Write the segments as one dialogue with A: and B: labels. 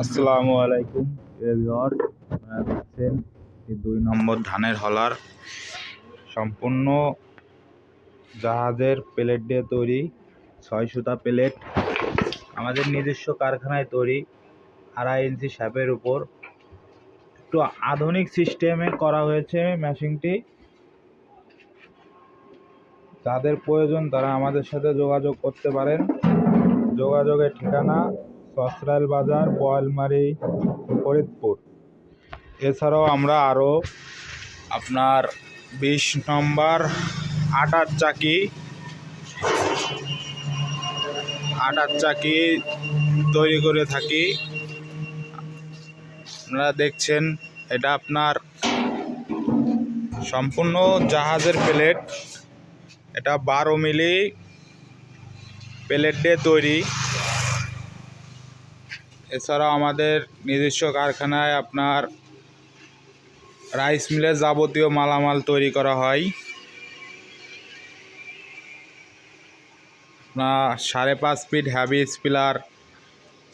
A: আসসালামু আলাইকুম এভিওর দেখছেন এই দুই নম্বর ধানের হলার। সম্পূর্ণ জাহাজের প্লেট দিয়ে তৈরি, ছয় সুতা প্লেট। আমাদের নিজস্ব কারখানায় তৈরি, আড়াই ইঞ্চি শ্যাপের উপর। একটু আধুনিক সিস্টেমে করা হয়েছে মেশিনটি। যাদের প্রয়োজন তারা আমাদের সাথে যোগাযোগ করতে পারেন। যোগাযোগের ঠিকানা সসরাইল বাজার, বয়ালমারি, ফরিদপুর। এছাড়াও আমরা আরও আপনার বিশ নম্বর আটার চাকি আটার চাকি তৈরি করে থাকি। আপনারা দেখছেন, এটা আপনার সম্পূর্ণ জাহাজের প্লেট। এটা বারো মিলি প্লেট দিয়ে তৈরি। এছাড়াও আমাদের নিজস্ব কারখানায় আপনার রাইস মিলের যাবতীয় মালামাল তৈরি করা হয়। আপনার সাড়ে পাঁচ ফিট হ্যাভি স্পিলার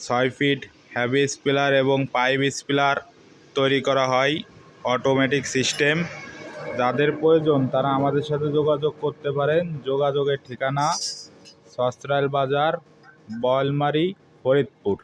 A: ছয় ফিট হ্যাভি স্পিলার এবং পাইপ স্পিলার তৈরি করা হয় অটোমেটিক সিস্টেম যাদের প্রয়োজন তারা আমাদের সাথে যোগাযোগ করতে পারেন। যোগাযোগের ঠিকানা সস্ত্রাইল বাজার বয়লমারি ফরিদপুর।